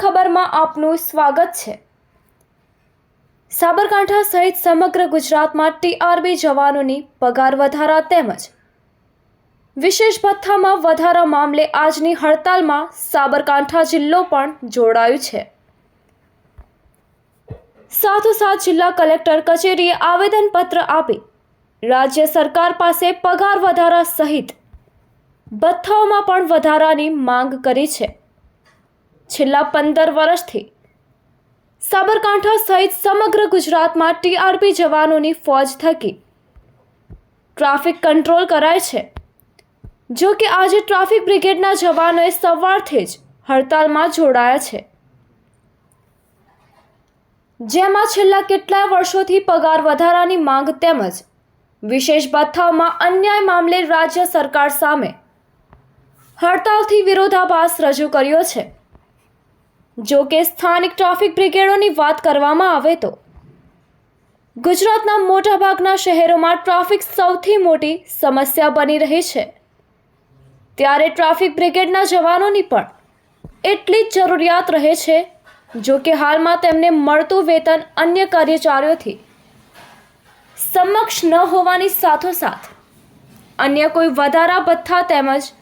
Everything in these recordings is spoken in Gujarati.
ખબરમાં આપનું સ્વાગત છે. સાબરકાંઠા સહિત સમગ્ર ગુજરાતમાં ટીઆરબી જવાનોની પગાર વધારા તેમજ વિશેષ ભથ્થામાં વધારા મામલે આજની હડતાલમાં સાબરકાંઠા જિલ્લો પણ જોડાયું છે. સાથોસાથ જિલ્લા કલેક્ટર કચેરીએ આવેદનપત્ર આપી રાજ્ય સરકાર પાસે પગાર વધારા સહિત ભથ્થાઓમાં પણ વધારાની માંગ કરી છે. છેલ્લા પંદર વર્ષથી સાબરકાંઠા સહિત સમગ્ર ગુજરાતમાં ટીઆરપી જવાનોની ફોજ થકી ટ્રાફિક કંટ્રોલ કરાય છે. જો કે આજે ટ્રાફિક બ્રિગેડના જવાનોએ સવારથી જ હડતાલમાં જોડાયા છે. જેમાં છેલ્લા કેટલાય વર્ષોથી પગાર વધારાની માંગ તેમજ વિશેષ ભથ્થાઓમાં અન્યાય મામલે રાજ્ય સરકાર સામે હડતાલથી વિરોધાભાસ રજૂ કર્યો છે. જો કે સ્થાનિક ટ્રાફિક બ્રિગેડોની વાત કરવામાં આવે તો ગુજરાતના મોટાભાગના શહેરોમાં ટ્રાફિક સૌથી મોટી સમસ્યા બની રહી છે. ત્યારે ટ્રાફિક બ્રિગેડના જવાનોની પણ એટલી જ જરૂરિયાત રહે છે, જો કે હાલમાં તેમને મળતું વેતન અન્ય કર્મચારીઓથી સમક્ષ ન હોવાની સાથોસાથ અન્ય કોઈ વધારા ભથ્થા તેમજ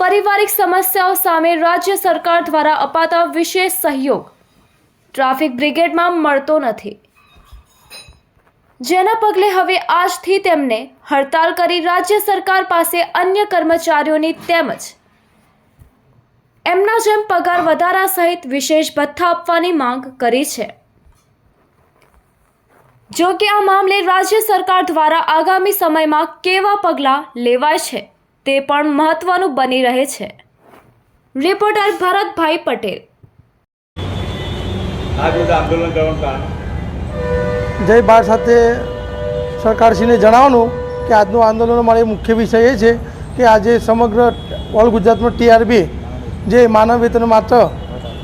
પારિવારિક સમસ્યાઓ સામે રાજ્ય સરકાર દ્વારા અપાતા વિશેષ સહયોગ. ટ્રાફિક બ્રિગેડમાં મળતો નથી. જેના પગલે હવે આજથી તેમને હડતાલ કરી રાજ્ય સરકાર પાસે અન્ય કર્મચારીઓની તેમજ એમના જેમ પગાર વધારા સહિત વિશેષ ભથ્થા આપવાની માંગ કરી છે. જો કે આ મામલે રાજ્ય સરકાર દ્વારા આગામી સમયમાં કેવા પગલાં લેવાય છે? તે પણ મહત્વનું બની રહે છે. રિપોર્ટર ભરતભાઈ પટેલ. આ બધા આંદોલન જય ભારત સાથે સરકારશ્રીને જણાવવાનું કે આજનું આંદોલનનો મારો મુખ્ય વિષય એ છે કે આજે સમગ્ર ઓલ ગુજરાતમાં ટીઆરબી જે માનવ વેતન માત્ર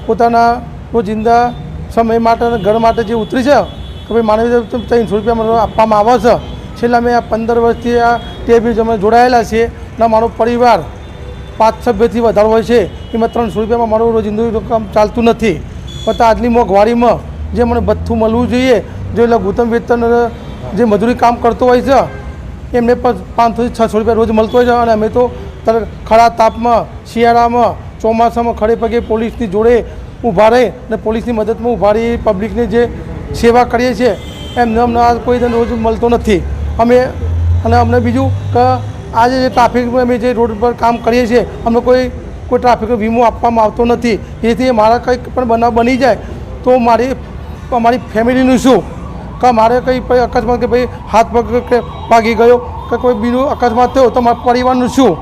પોતાના રોજિંદા સમય માટે ઘર માટે જે ઉતરી છે કે ભાઈ માનવ વેતન ત્રણસો રૂપિયા આપવામાં આવે છે. છેલ્લા મેં આ પંદર વર્ષથી આ ટીઆરબી અમે જોડાયેલા છીએ. અને મારો પરિવાર પાંચ સભ્યથી વધારે હોય છે. એમાં ત્રણસો રૂપિયામાં મારું રોજિંદુ કામ ચાલતું નથી. પણ આજની મોંઘવારીમાં જે મને ભથ્થું મળવું જોઈએ, જે લઘુત્તમ વેતન જે મજૂરી કામ કરતો હોય છે, એમને પણ પાંચસોથી છસો રૂપિયા રોજ મળતો હોય છે. અને અમે તો ખરા તાપમાં, શિયાળામાં, ચોમાસામાં ખડે પગે પોલીસની જોડે ઊભા રહી અને પોલીસની મદદમાં ઊભા રહી, પબ્લિકની જે સેવા કરીએ છીએ, એમને અમને આ કોઈ રોજ મળતો નથી. અમે, અને અમને બીજું કે આજે જે ટ્રાફિકમાં અમે જે રોડ પર કામ કરીએ છીએ, અમને કોઈ કોઈ ટ્રાફિકનો વીમો આપવામાં આવતો નથી. જેથી મારા કંઈક પણ બનાવ બની જાય, તો મારી મારી ફેમિલીનું શું? કે મારે કંઈ ભાઈ અકસ્માત કે ભાઈ હાથ પગ ભાગી ગયો, કે કોઈ બીજું અકસ્માત થયો, તો મારા પરિવારનું શું?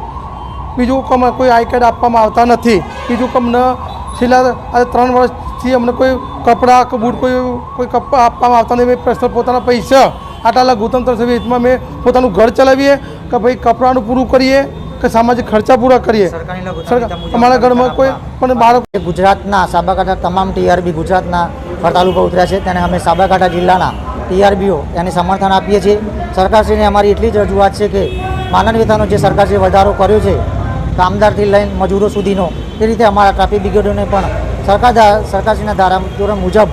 બીજું કે કોઈ આઈ કાર્ડ આપવામાં આવતા નથી. બીજું કમને છેલ્લા આજે ત્રણ વર્ષથી અમને કોઈ કપડાં કે બૂટ કોઈ કોઈ કપડાં આપવામાં આવતા નથી. પર્સનલ પોતાના પૈસા, આટલા લઘુત્તમ તરફ વીસમાં મેં પોતાનું ઘર ચલાવીએ. કે ભાઈ કપડાનું પૂરું કરીએ કે સામાજિક ખર્ચા પૂરા કરીએ? અમારા ઘરમાં કોઈ પણ બાળક ગુજરાતના સાબરકાંઠા તમામ ટીઆરબી ગુજરાતના હડતાલ ઉપર ઉતર્યા છે. તેને અમે સાબરકાંઠા જિલ્લાના ટીઆરબીઓ એને સમર્થન આપીએ છીએ. સરકારશ્રીને અમારી એટલી જ રજૂઆત છે કે માનવ વેતનનો જે સરકારશ્રીએ વધારો કર્યો છે કામદારથી લઈને મજૂરો સુધીનો એ રીતે અમારા ટ્રાફિક બ્રિગેડોને પણ સરકાર સરકારશ્રીના ધારા મુજબ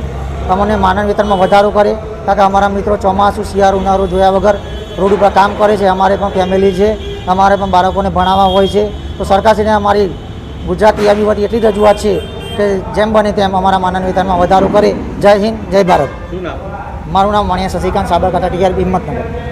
અમને માનવ વેતનમાં વધારો કરે. કારણ કે અમારા મિત્રો ચોમાસું શિયાળો ઉનાળો જોયા વગર રોડ ઉપર કામ કરે છે અમારે પણ ફેમિલી છે અમારે પણ બાળકોને ભણાવવા હોય છે. તો સરકારશ્રીને અમારી ગુજરાતી આવી વતી એટલી રજૂઆત છે કે જેમ બને તેમ અમારા માનવ વેતનમાં વધારો કરે. જય હિન્દ જય ભારત. મારું નામ મણિયા શશિકાંત સાબરકાંઠા ટીઆરબી હિંમતનગર